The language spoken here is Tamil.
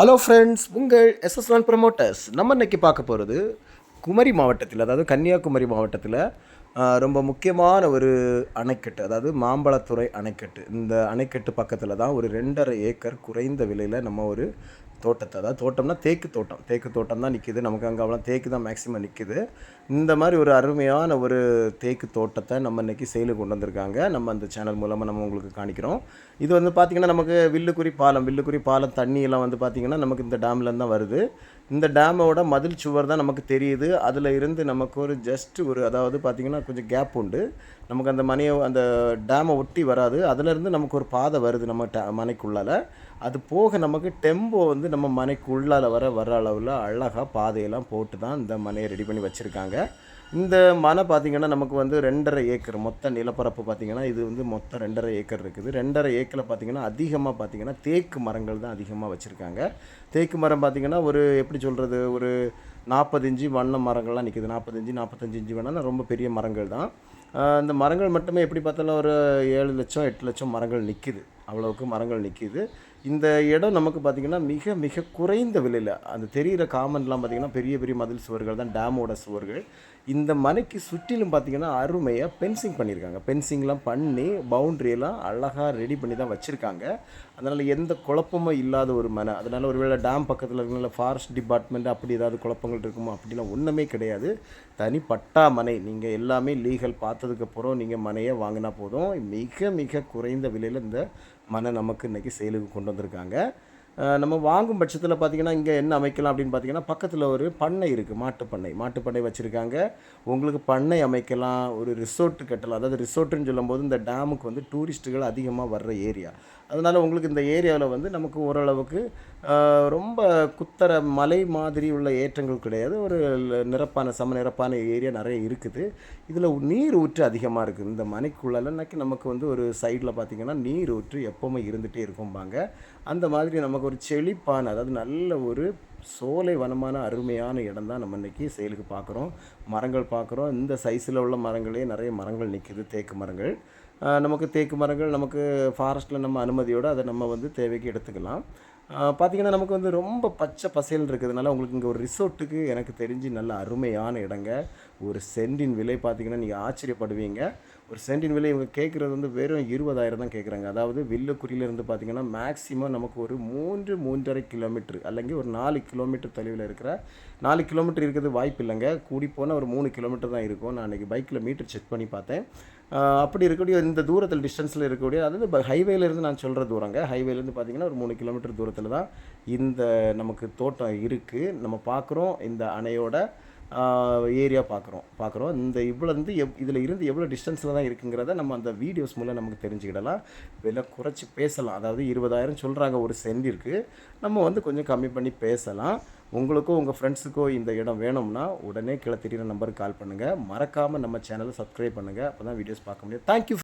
ஹலோ ஃப்ரெண்ட்ஸ் உங்கள் எஸ்எஸ்எல் ப்ரமோட்டர்ஸ் நம்ம இன்னைக்கு பார்க்க போகிறது குமரி மாவட்டத்தில் அதாவது கன்னியாகுமரி மாவட்டத்தில் ரொம்ப முக்கியமான ஒரு அணைக்கட்டு அதாவது மாம்பழத்துறை அணைக்கட்டு. இந்த அணைக்கட்டு பக்கத்தில் தான் ஒரு ரெண்டரை ஏக்கர் குறைந்த விலையில் நம்ம ஒரு தோட்டத்தை. அதாவது தோட்டம்னா தேக்கு தோட்டம். தேக்கு தோட்டம் தான் நிற்கிது நமக்கு அங்கே அவ்வளோ தேக்கு தான் மேக்ஸிமம் நிற்கிது இந்த மாதிரி ஒரு அருமையான ஒரு தேக்கு தோட்டத்தை நம்ம இன்றைக்கி சேலுக்கு கொண்டு வந்திருக்காங்க. நம்ம அந்த சேனல் மூலமாக நம்ம உங்களுக்கு காணிக்கிறோம். இது வந்து பார்த்திங்கன்னா நமக்கு வில்லுக்குறி பாலம். வில்லுக்குறி பாலம் தண்ணியெல்லாம் வந்து பார்த்திங்கன்னா நமக்கு இந்த டேம்லேருந்து தான் வருது. இந்த டேமோட மதில் சுவர் தான் நமக்கு தெரியுது. அதில் இருந்து நமக்கு ஒரு ஜஸ்ட் ஒரு அதாவது பார்த்திங்கன்னா கொஞ்சம் கேப் உண்டு. நமக்கு அந்த மனையை அந்த டேமை ஒட்டி வராது. அதுலேருந்து நமக்கு ஒரு பாதை வருது நம்ம டே மனைக்குள்ளால. அது போக நமக்கு டெம்போ வந்து நம்ம மனைக்குள்ளால வர வர அளவில் அழகாக பாதையெல்லாம் போட்டு தான் இந்த மனையை ரெடி பண்ணி வச்சுருக்காங்க. இந்த மனை பார்த்திங்கன்னா நமக்கு வந்து ரெண்டரை ஏக்கர் மொத்த நிலப்பரப்பு பார்த்திங்கன்னா இது வந்து மொத்தம் ரெண்டரை ஏக்கர் இருக்குது. ரெண்டரை ஏக்கரில் பார்த்திங்கன்னா அதிகமாக பார்த்திங்கன்னா தேக்கு மரங்கள் தான் அதிகமாக வச்சுருக்காங்க. தேக்கு மரம் பார்த்திங்கன்னா ஒரு எப்படி சொல்கிறது ஒரு நாற்பது இஞ்சி வண்ண மரங்கள்லாம் நிற்கிது நாற்பத்தஞ்சு நாற்பத்தஞ்சு இஞ்சி வேணால் ரொம்ப பெரிய மரங்கள் தான். இந்த மரங்கள் மட்டுமே எப்படி பார்த்தாலும் ஒரு ஏழு லட்சம் எட்டு லட்சம் மரங்கள் நிற்கிது அவ்வளவுக்கு மரங்கள் நிற்கிது இந்த இடம் நமக்கு பார்த்திங்கன்னா மிக மிக குறைந்த விலையில் அந்த தெரிகிற காமன்லாம் பார்த்திங்கன்னா பெரிய பெரிய மதில் சுவர்கள் தான் டேமோட சுவர்கள். இந்த மனைக்கு சுற்றிலும் பார்த்திங்கன்னா அருமையாக பென்சிங் பண்ணியிருக்காங்க பென்சிங்லாம் பண்ணி பவுண்ட்ரியெல்லாம் அழகாக ரெடி பண்ணி தான் வச்சுருக்காங்க. அதனால் எந்த குழப்பமும் இல்லாத ஒரு மனை அதனால் ஒருவேளை டேம் பக்கத்தில் இருக்கிறனால ஃபாரஸ்ட் டிபார்ட்மெண்ட் அப்படி ஏதாவது குழப்பங்கள் இருக்குமோ அப்படிலாம் ஒன்றுமே கிடையாது. தனி பட்டா மனை. நீங்கள் எல்லாமே லீகல் பார்த்ததுக்கப்புறம் நீங்கள் மனையை வாங்கினா போதும். மிக மிக குறைந்த விலையில் இந்த மன நமக்கு இன்றைக்கி செயலுக்கு கொண்டு வந்திருக்காங்க. நம்ம வாங்கும் பட்சத்தில் பார்த்திங்கன்னா இங்கே என்ன அமைக்கலாம் அப்படின்னு பார்த்தீங்கன்னா பக்கத்தில் ஒரு பண்ணை இருக்குது மாட்டுப்பண்ணை மாட்டுப்பண்ணை வச்சுருக்காங்க. உங்களுக்கு பண்ணை அமைக்கலாம் ஒரு ரிசோர்ட் கட்டலாம். அதாவது ரிசோர்ட்டுன்னு சொல்லும்போது இந்த டேமுக்கு வந்து டூரிஸ்ட்டுகள் அதிகமாக வர்ற ஏரியா அதனால் உங்களுக்கு இந்த ஏரியாவில் வந்து நமக்கு ஓரளவுக்கு ரொம்ப குத்தர மலை மாதிரி உள்ள ஏற்றங்கள் கிடையாது. ஒரு நிரப்பான சம நிரப்பான ஏரியா நிறைய இருக்குது. இதில் நீர் ஊற்று அதிகமாக இருக்குது இந்த மனைக்குள்ளக்கு நமக்கு வந்து ஒரு சைடில் பார்த்திங்கன்னா நீர் ஊற்று எப்போவுமே இருந்துகிட்டே இருக்கும்பாங்க. அந்த மாதிரி நமக்கு ஒரு செழிப்பான அதாவது நல்ல ஒரு சோலை வனமான அருமையான இடம் தான் நம்ம இன்றைக்கி செயலுக்கு பார்க்குறோம். மரங்கள் பார்க்குறோம். இந்த சைஸில் உள்ள மரங்களே நிறைய மரங்கள் நிற்கிது தேக்கு மரங்கள். நமக்கு தேக்கு மரங்கள் நமக்கு ஃபாரஸ்ட்டில் நம்ம அனுமதியோடு அதை நம்ம வந்து தேவைக்கு எடுத்துக்கலாம். பார்த்திங்கன்னா நமக்கு வந்து ரொம்ப பச்சை பசேல் இருக்கிறதுனால உங்களுக்கு இங்கே ஒரு ரிசோர்ட்டுக்கு எனக்கு தெரிஞ்சு நல்ல அருமையான இடங்க. ஒரு சென்டின் விலை பார்த்திங்கன்னா நீங்கள் ஆச்சரியப்படுவீங்க. ஒரு சென்டின் விலை இவங்க கேட்குறது வந்து வெறும் இருபதாயிரம் தான் கேட்குறாங்க. அதாவது வில்லுக்குறியிலேருந்து பார்த்திங்கன்னா மேக்ஸிமம் நமக்கு ஒரு மூன்று மூன்றரை கிலோமீட்டர் அல்லங்க ஒரு நாலு கிலோமீட்டர் தொலைவில் இருக்கிற நாலு கிலோமீட்டர் இருக்கிறது வாய்ப்பு இல்லைங்க. கூடி போனால் ஒரு மூணு கிலோமீட்டர் தான் இருக்கும். நான் அன்றைக்கி பைக்கில் மீட்டர் செக் பண்ணி பார்த்தேன். அப்படி இருக்கக்கூடிய இந்த தூரத்தில் டிஸ்டன்ஸில் இருக்கக்கூடிய அதாவது ஹைவேலேருந்து நான் சொல்கிற தூரங்க ஹைவேலேருந்து பார்த்தீங்கன்னா ஒரு மூணு கிலோமீட்டர் தூரத்தில் தான் இந்த நமக்கு தோட்டம் இருக்குது நம்ம பார்க்குறோம் இந்த அணையோட ஏரியா பார்க்குறோம் பார்க்குறோம் இந்த இவ்வளோ இருந்து எவ் இதில் இருந்து எவ்வளோ டிஸ்டன்ஸில் தான் இருக்குங்கிறத நம்ம அந்த வீடியோஸ் மூலம் நமக்கு தெரிஞ்சுக்கிடலாம். விலை குறைச்சி பேசலாம். அதாவது இருபதாயிரம் சொல்கிறாங்க ஒரு சென்டிற்கு நம்ம வந்து கொஞ்சம் கம்மி பண்ணி பேசலாம். உங்களுக்கோ உங்கள் ஃப்ரெண்ட்ஸுக்கோ இந்த இடம் வேணும்னா உடனே கீழே தெரியுற நம்பருக்கு கால் பண்ணுங்கள் மறக்காமல் நம்ம சேனலை சப்ஸ்கிரைப் பண்ணுங்கள் அப்போ தான் வீடியோஸ் பார்க்க முடியும். தேங்க்யூ